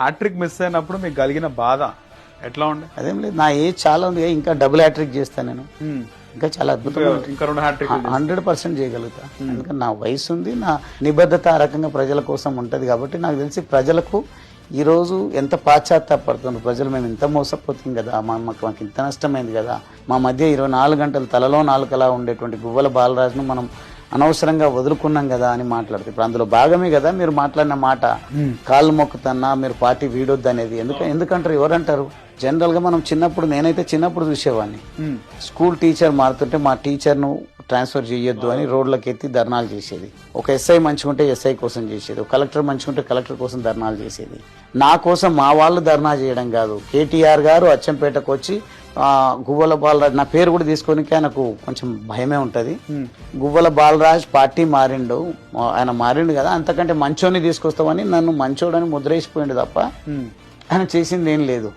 Hat trick miss అయినప్పుడు మీకు కలిగిన బాధ ఎట్లా ఉండే? అదేం లేదు. నా ఏజ్ చాలా ఉంది ఇంకా డబుల్ హ్యాట్రిక్ చేస్తాను నేను. ఇంకా చాలా అద్భుతంగా ఇంకా రెండు హ్యాట్రిక్ హండ్రెడ్ పర్సెంట్ చేయగలుగుతా. ఎందుకంటే నా వయసు ఉంది నా నిబద్ధత ఆ రకంగా ప్రజల కోసం ఉంటది కాబట్టి నాకు తెలిసి ప్రజలకు ఈ రోజు ఎంత పాశ్చాత్తాపడుతున్నారు ప్రజలు మేము ఇంత మోసపోతుంది కదా మా మాకు మాకు ఇంత నష్టమైంది కదా. మా మధ్య ఇరవై నాలుగు గంటలు తలలో నాలుకలా ఉండేటువంటి గువ్వల బాలరాజును మనం అనవసరంగా వదులుకున్నాం కదా అని మాట్లాడుతుంది ఇప్పుడు అందులో భాగమే కదా మీరు మాట్లాడిన మాట. కాళ్ళు మొక్కుతన్నా మీరు పార్టీ వీడొద్దు అనేది. ఎందుకు ఎందుకంటారు? ఎవరంటారు? జనరల్గా మనం చిన్నప్పుడు నేనైతే చిన్నప్పుడు చూసేవాడిని. స్కూల్ టీచర్ మారుతుంటే మా టీచర్ను ట్రాన్స్ఫర్ చేయొద్దు అని రోడ్లకు ఎత్తి ధర్నాలు చేసేది. ఒక ఎస్ఐ మంచిగుంటే ఎస్ఐ కోసం చేసేది. ఒక కలెక్టర్ మంచిగుంటే కలెక్టర్ కోసం ధర్నాలు చేసేది. నా కోసం మా వాళ్ళు ధర్నా చేయడం కాదు. కేటీఆర్ గారు అచ్చంపేటకు వచ్చి గువ్వల బాలరాజ్ నా పేరు కూడా తీసుకోనికే ఆయనకు కొంచెం భయమే ఉంటది. గువ్వల బాలరాజ్ పార్టీ మారిండు. ఆయన మారిండు కదా అంతకంటే మంచోని తీసుకొస్తామని నన్ను మంచోడని ముద్రేసిపోయిండు తప్ప ఆయన చేసింది ఏం లేదు.